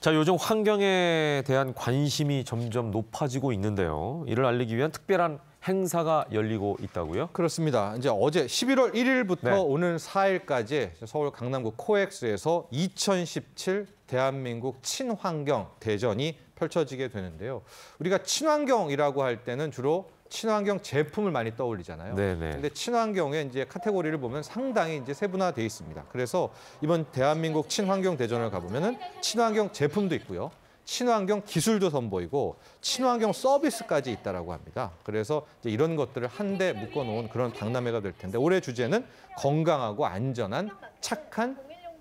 자, 요즘 환경에 대한 관심이 점점 높아지고 있는데요. 이를 알리기 위한 특별한 행사가 열리고 있다고요? 그렇습니다. 이제 어제 11월 1일부터 네. 오늘 4일까지 서울 강남구 코엑스에서 2017 대한민국 친환경 대전이 펼쳐지게 되는데요. 우리가 친환경이라고 할 때는 주로 친환경 제품을 많이 떠올리잖아요. 네네. 근데 친환경의 이제 카테고리를 보면 상당히 이제 세분화돼 있습니다. 그래서 이번 대한민국 친환경 대전을 가보면은 친환경 제품도 있고요. 친환경 기술도 선보이고 친환경 서비스까지 있다라고 합니다. 그래서 이제 이런 것들을 한데 묶어 놓은 그런 박람회가 될 텐데 올해 주제는 건강하고 안전한 착한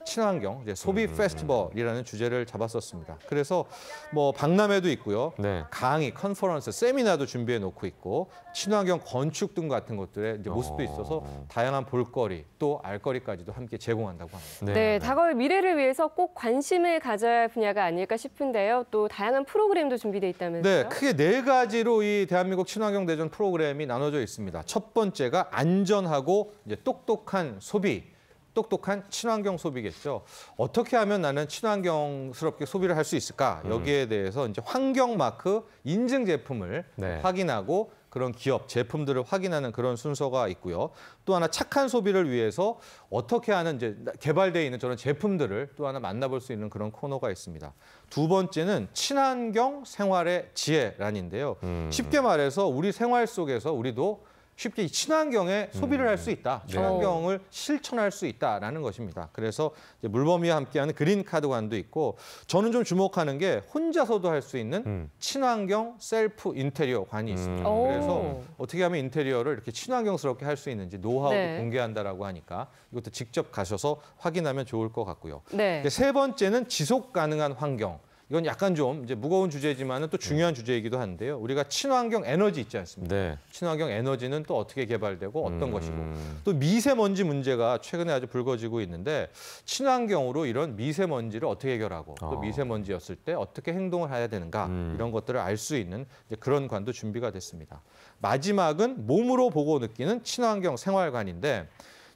친환경 이제 소비 음. 페스티벌이라는 주제를 잡았었습니다. 그래서 뭐 박람회도 있고요. 네. 강의, 컨퍼런스, 세미나도 준비해 놓고 있고 친환경 건축 등 같은 것들의 이제 모습도 어. 있어서 다양한 볼거리 또 알거리까지도 함께 제공한다고 합니다. 네, 다가올 미래를 위해서 꼭 관심을 가져야 할 분야가 아닐까 싶은데요. 또 다양한 프로그램도 준비돼 있다면서요? 네, 크게 네 가지로 이 대한민국 친환경 대전 프로그램이 나눠져 있습니다. 첫 번째가 안전하고 이제 똑똑한 소비. 똑똑한 친환경 소비겠죠. 어떻게 하면 나는 친환경스럽게 소비를 할 수 있을까? 여기에 대해서 이제 환경 마크 인증 제품을 네. 확인하고 그런 기업 제품들을 확인하는 그런 순서가 있고요. 또 하나 착한 소비를 위해서 어떻게 하는 이제 개발되어 있는 저런 제품들을 또 하나 만나볼 수 있는 그런 코너가 있습니다. 두 번째는 친환경 생활의 지혜란인데요. 음. 쉽게 말해서 우리 생활 속에서 우리도 쉽게 이 친환경에 소비를 할수 있다. 네. 친환경을 실천할 수 있다라는 것입니다. 그래서 이제 물범이와 함께하는 그린 카드관도 있고 저는 좀 주목하는 게 혼자서도 할 수 있는 음. 친환경 셀프 인테리어 관이 있습니다. 오. 그래서 어떻게 하면 인테리어를 이렇게 친환경스럽게 할 수 있는지 노하우도 네. 공개한다라고 하니까 이것도 직접 가셔서 확인하면 좋을 것 같고요. 네. 세 번째는 지속 가능한 환경. 이건 약간 좀 이제 무거운 주제지만은 또 중요한 주제이기도 한데요. 우리가 친환경 에너지 있지 않습니까? 네. 친환경 에너지는 또 어떻게 개발되고 어떤 음. 것이고 또 미세먼지 문제가 최근에 아주 불거지고 있는데 친환경으로 이런 미세먼지를 어떻게 해결하고 또 어. 미세먼지였을 때 어떻게 행동을 해야 되는가 음. 이런 것들을 알 수 있는 이제 그런 관도 준비가 됐습니다. 마지막은 몸으로 보고 느끼는 친환경 생활관인데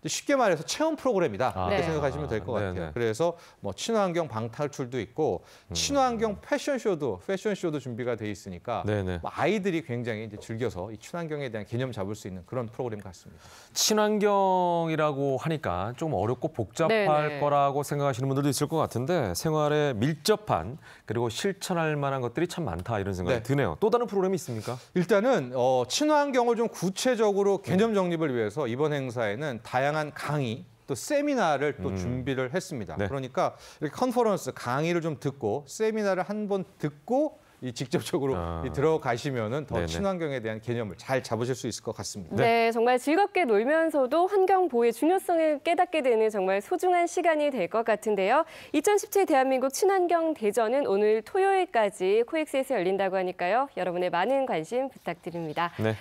쉽게 말해서 체험 프로그램이다 아. 이렇게 네. 생각하시면 될 것 같아요. 네네. 그래서 뭐 친환경 방탈출도 있고 음. 친환경 패션쇼도 패션쇼도 준비가 돼 있으니까 네네. 뭐 아이들이 굉장히 이제 즐겨서 이 친환경에 대한 개념 잡을 수 있는 그런 프로그램 같습니다. 친환경이라고 하니까 좀 어렵고 복잡할 네네. 거라고 생각하시는 분들도 있을 것 같은데 생활에 밀접한 그리고 실천할 만한 것들이 참 많다 이런 생각이 네. 드네요. 또 다른 프로그램이 있습니까? 일단은 어, 친환경을 좀 구체적으로 개념 정립을 위해서 이번 행사에는 다양한 강의 또 세미나를 또 음. 준비를 했습니다. 네. 그러니까 이렇게 컨퍼런스 강의를 좀 듣고 세미나를 한 번 듣고 이 직접적으로 아. 이 들어가시면은 더 네네. 친환경에 대한 개념을 잘 잡으실 수 있을 것 같습니다. 네. 정말 즐겁게 놀면서도 환경 보호의 중요성을 깨닫게 되는 정말 소중한 시간이 될 것 같은데요. 2017 대한민국 친환경 대전은 오늘 토요일까지 코엑스에서 열린다고 하니까요. 여러분의 많은 관심 부탁드립니다. 네.